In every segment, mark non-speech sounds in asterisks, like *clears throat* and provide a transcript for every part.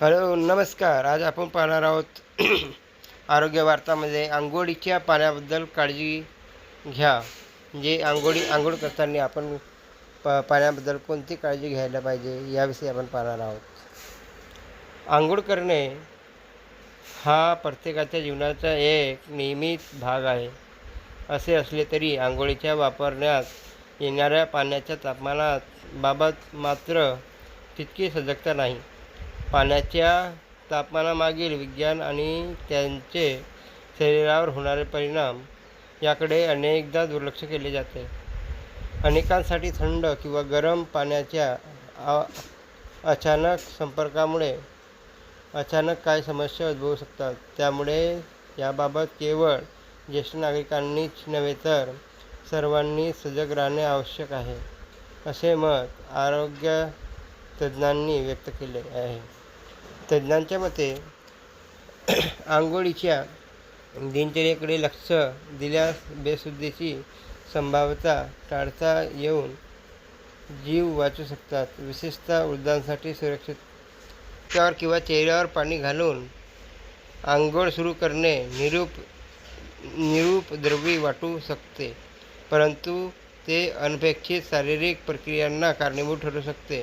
Hello नमस्कार. आज आपण पाहणार आहोत *clears throat* आरोग्य वार्तामध्ये आंघोळीच्या पाण्याबद्दल काळजी घ्या. म्हणजे आंघोळी आंघोळ करताना आपण प पाण्याबद्दल कोणती काळजी घ्यायला पाहिजे याविषयी आपण पाहणार आहोत. आंघोळ करणे हा प्रत्येकाच्या जीवनाचा एक नियमित भाग आहे. असे असले तरी आंघोळीच्या वापरण्यात येणाऱ्या पाण्याच्या तापमानात बाबत मात्र तितकी सजगता नाही. पाण्याच्या तापमानामागील विज्ञान आणि त्यांचे शरीरावर होणारे परिणाम याकडे अनेकदा दुर्लक्ष केले जाते. अनेकांसाठी थंड किंवा गरम पाण्याच्या आ अचानक संपर्कामुळे अचानक काय समस्या उद्भवू शकतात. त्यामुळे याबाबत केवळ ज्येष्ठ नागरिकांनीच नव्हे तर सर्वांनी सजग राहणे आवश्यक आहे असे मत आरोग्य तज्ज्ञांनी व्यक्त केले आहे. तज्ज्ञांच्या मते *clears throat* आंघोळीच्या दिनचर्येकडे लक्ष दिल्यास बेशुद्धीची संभाव्यता टाळता येऊन जीव वाचू शकतात. विशेषतः वृद्धांसाठी सुरक्षित त्यावर किंवा चेहऱ्यावर पाणी घालून आंघोळ सुरू करणे निरूप निरुपद्रवी वाटू शकते. परंतु ते अनपेक्षित शारीरिक प्रक्रियांना कारणीभूत ठरू शकते.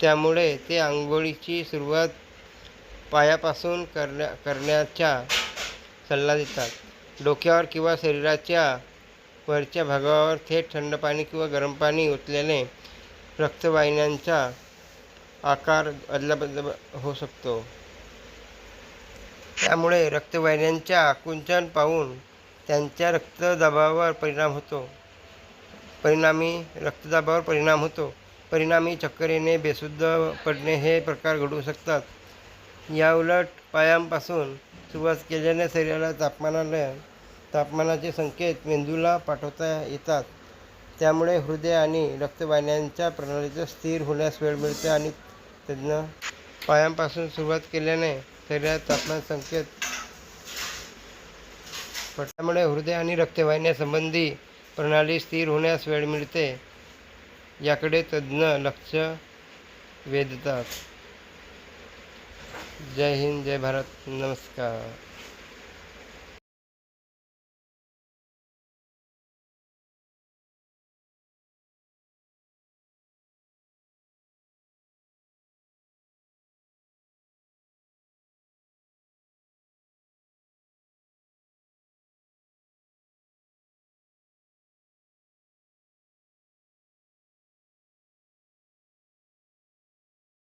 त्यामुळे ते आंघोळीची सुरुवात पायापासून करण्या करण्याचा सल्ला देतात. डोक्यावर किंवा शरीराच्या वरच्या भागावर थेट थंड पाणी किंवा गरम पाणी ओतल्याने रक्तवाहिन्यांचा आकार अदलाबदल होऊ शकतो. त्यामुळे रक्तवाहिन्यांच्या आकुंचन पाहून त्यांच्या रक्तदाबावर परिणाम होतो. परिणामी रक्तदाबावर परिणाम होतो. परिणामी चक्कर येणे बेशुद्ध पडणे हे प्रकार घडू शकतात. याउलट पायांपासून सुरुवात केल्याने शरीराला तापमानाला तापमानाचे संकेत मेंदूला पाठवता येतात. त्यामुळे हृदय आणि रक्तवाहिन्यांच्या प्रणालीचं स्थिर होण्यास वेळ मिळते आणि त्यांना पायांपासून सुरुवात केल्याने शरीरात तापमान संकेत त्यामुळे हृदय आणि रक्तवाहिन्यासंबंधी प्रणाली स्थिर होण्यास वेळ मिळते याकडे तज्ज्ञ लक्ष वेधतात. जय हिंद जय भारत नमस्कार.